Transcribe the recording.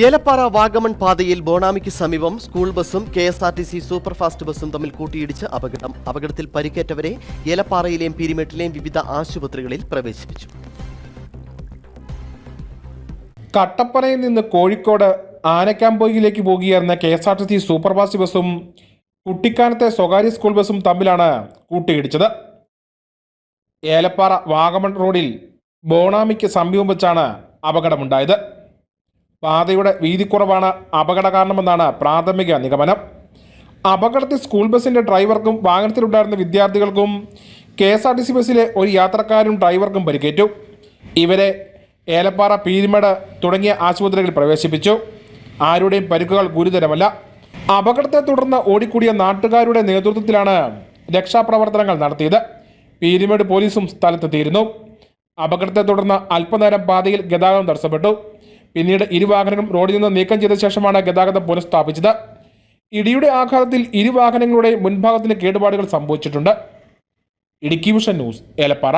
ഏലപ്പാറ വാഗമൺ പാതയിൽ ബോണാമിക്ക് സമീപം സ്കൂൾ ബസും K S R T C superfast ബസും തമ്മിൽ കൂട്ടിയിടിച്ച് അപകടം. അപകടത്തിൽ പരിക്കേറ്റവരെ ഏലപ്പാറയിലെയും പിരിമേട്ടിലെയും വിവിധ ആശുപത്രികളിൽ പ്രവേശിപ്പിച്ചു. കട്ടപ്പനയിൽ നിന്ന് കോഴിക്കോട് ആനക്കാമ്പോയിലേക്ക് പോകുകയായിരുന്ന K S R T C superfast ബസും കുട്ടിക്കാനത്തെ സ്വകാര്യ സ്കൂൾ ബസും തമ്മിലാണ് കൂട്ടിയിടിച്ചത്. ഏലപ്പാറ വാഗമൺ റോഡിൽ ബോണാമിക്ക് സമീപം വെച്ചാണ് അപകടമുണ്ടായത്. പാതയുടെ വീതിക്കുറവാണ് അപകട കാരണമെന്നാണ് പ്രാഥമിക നിഗമനം. അപകടത്തിൽ സ്കൂൾ ബസിന്റെ ഡ്രൈവർക്കും വാഹനത്തിലുണ്ടായിരുന്ന വിദ്യാർത്ഥികൾക്കും K S R T C ബസ്സിലെ ഒരു യാത്രക്കാരും ഡ്രൈവർക്കും പരിക്കേറ്റു. ഇവരെ ഏലപ്പാറ പീരിമേട് തുടങ്ങിയ ആശുപത്രികളിൽ പ്രവേശിപ്പിച്ചു. ആരുടെയും പരിക്കുകൾ ഗുരുതരമല്ല. അപകടത്തെ തുടർന്ന് ഓടിക്കൂടിയ നാട്ടുകാരുടെ നേതൃത്വത്തിലാണ് രക്ഷാപ്രവർത്തനങ്ങൾ നടത്തിയത്. പീരിമേട് പോലീസും സ്ഥലത്തെത്തിയിരുന്നു. അപകടത്തെ തുടർന്ന് അല്പനേരം പാതയിൽ ഗതാഗതം തടസ്സപ്പെട്ടു. പിന്നീട് ഇരുവാഹനങ്ങളും റോഡിൽ നിന്ന് നീക്കം ചെയ്ത ശേഷമാണ് ഗതാഗതം പുനഃസ്ഥാപിച്ചത് ഇടിയുടെ ആഘാതത്തിൽ ഇരുവാഹനങ്ങളുടെ മുൻഭാഗത്തിന് കേടുപാടുകൾ സംഭവിച്ചിട്ടുണ്ട്. Idukki vision news Elappara.